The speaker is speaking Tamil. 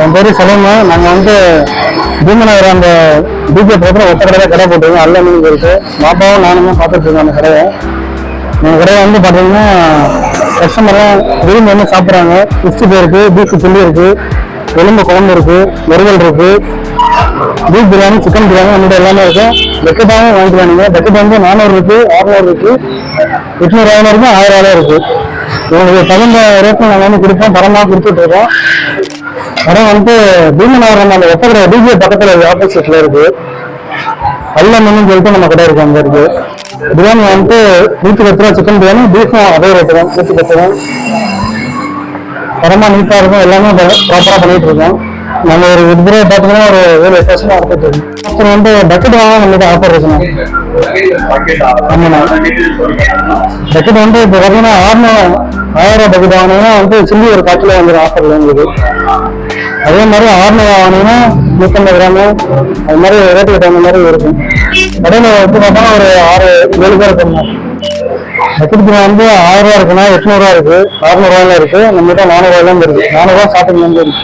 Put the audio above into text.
என் பேர் செலவுங்க நாங்கள் வந்து பீமநகர் அந்த டிஜே பக்கத்தில் ஒத்த கடையில் கடை போட்டிருக்கோம். அல்ல மீன் இருக்கு. பாப்பாவும் நானும் பார்த்துட்டு இருக்கோம் அந்த கடையை. எங்கள் கடையை வந்து பார்த்தீங்கன்னா கஸ்டமர்லாம் விரும்பி வந்து சாப்பிட்றாங்க. சிக்ஸ்டி இருக்குது பீஃப் சில்லி இருக்குது எலும்பு குழம்பு இருக்குது வறுவல் இருக்குது பீஃப் பிரியாணி சிக்கன் பிரியாணி நம்மகிட்ட எல்லாமே இருக்கு. பக்கெட்டாகவும் வாங்கிக்கலாம் நீங்கள் வந்து நானூறு இருக்கு அறுநூறு இருக்கு எட்நூறு ஐநூறுக்கு ஆயிரம் ரூபாய் இருக்கு. உங்களுக்கு தகுந்த ரேட்டில் நாங்கள் வந்து கொடுப்போம். தரமாக கொடுத்துட்டு இருக்கோம். இடம் வந்து பீமநகரம் அந்த ஒத்தக்கடை டிஜே பக்கத்தில் ஆப்போசிட்ல இருக்கு. அல்ல சொல்லிட்டு நம்ம கடை இருக்கு அங்கே இருக்கு. பிரியாணி வந்து நூற்றி பத்து ரூபா சிக்கன் பிரியாணி பீஃபும் அதே ரேட்டு தான் நூற்றி பத்து ரூபா தரமாக நீட்டாக இருக்கும் எல்லாமே ப்ராப்பராக பண்ணிட்டு இருக்கோம். நம்ம ஒரு இதுல பார்த்தீங்கன்னா ஒரு ஏழு எட்டு வருஷமா இருக்கோம். அப்புறம் வந்து பக்கெட் வாங்க நம்மளுக்கு ஆஃபர் இருக்குண்ணா ஆமாண்ணா பக்கெட் வந்து இப்போ பார்த்தீங்கன்னா ஆறுநூறு ஆயிரம் ரூபாய் பக்கெட் வாங்கினீங்கன்னா வந்து சில்லி ஒரு காட்டில் வந்துடும் ஆஃபர்ல உங்களுக்கு அதே மாதிரி ஆறுநூறு வாங்கினீங்கன்னா நூற்றம்பது கிராமு. அது மாதிரி ரேட்டுக்கு தகுந்த மாதிரி இருக்கும் கடையில் எடுத்து பார்த்தா ஒரு ஆறு ஏழு பேர் இருக்கணும் பக்கெட் வந்து ஆயிரரூவா இருக்குன்னா எட்நூறுவா இருக்கு. அறுநூறுவாயில இருக்கு. நம்மகிட்ட நானூறுவாயிலேருந்து இருக்கு. நானூறுவா ஸ்டார்டிங்ல இருந்து இருக்கு.